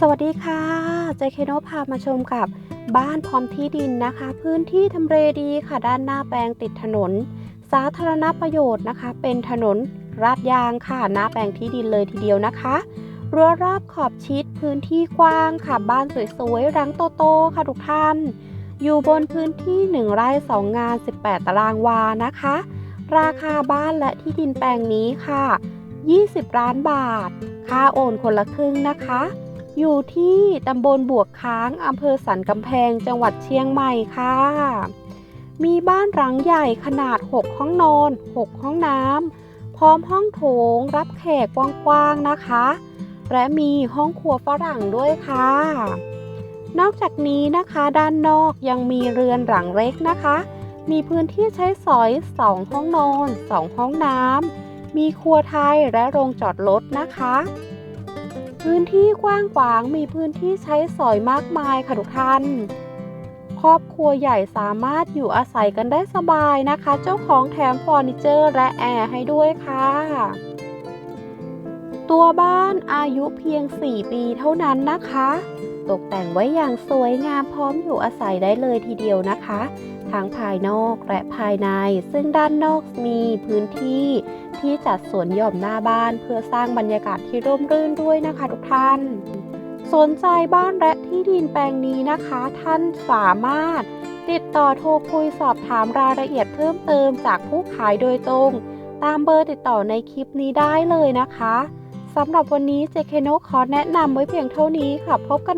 สวัสดีค่ะเจเคโนพามาชมกับบ้านพร้อมที่ดินนะคะ พื้นที่ทำเลดีค่ะ ด้านหน้าแปลงติดถนน สาธารณประโยชน์นะคะ เป็นถนนราดยางค่ะหน้าแปลงที่ดินเลยทีเดียวนะคะรั้วรอบขอบชิดพื้นที่กว้างค่ะ บ้านสวยๆรังโตๆค่ะทุกท่าน อยู่บนพื้นที่ 1 ไร่ 2 งาน 18 ตารางวานะคะ ราคาบ้านและที่ดินแปลงนี้ค่ะ 20 ล้านบาท ค่าโอนคนละครึ่งนะคะ อยู่ที่ตำบลบวกค้างอำเภอสันกำแพงจังหวัดเชียงใหม่ค่ะ มีบ้านหลังใหญ่ขนาด 6 ห้องนอน 6 ห้องน้ำพร้อมห้องโถงรับแขกกว้างๆนะคะ และมีห้องครัวฝรั่งด้วยค่ะ นอกจากนี้นะคะด้านนอกยังมีเรือนหลังเล็กนะคะ มีพื้นที่ใช้สอย 2 ห้องนอน 2 ห้องน้ำมีครัวไทยและโรงจอดรถนะคะ พื้นที่กว้างขวางมีพื้นที่ใช้สอยมากมายค่ะทุกท่าน ครอบครัวใหญ่สามารถอยู่อาศัยกันได้สบายนะคะ เจ้าของแถมเฟอร์นิเจอร์และแอร์ให้ด้วยค่ะ ตัวบ้านอายุเพียง 4 ปีเท่านั้นนะคะ ตกแต่งไว้อย่างสวยงามพร้อมอยู่อาศัยได้เลยทีเดียวนะคะ ทั้งภายนอกและภายใน ซึ่งด้านนอกมีพื้นที่ที่จัดสวนหย่อมหน้าบ้าน เพื่อสร้างบรรยากาศที่ร่มรื่นด้วยนะคะทุกท่าน สนใจบ้านและที่ดินแปลงนี้นะคะ ท่านสามารถ ติดต่อโทรคุยสอบถามรายละเอียดเพิ่มเติมจากผู้ขายโดยตรง ตามเบอร์ติดต่อในคลิปนี้ได้เลยนะคะสำหรับวันนี้เจเคโนขอแนะนำไว้เพียงเท่านี้ค่ะพบกัน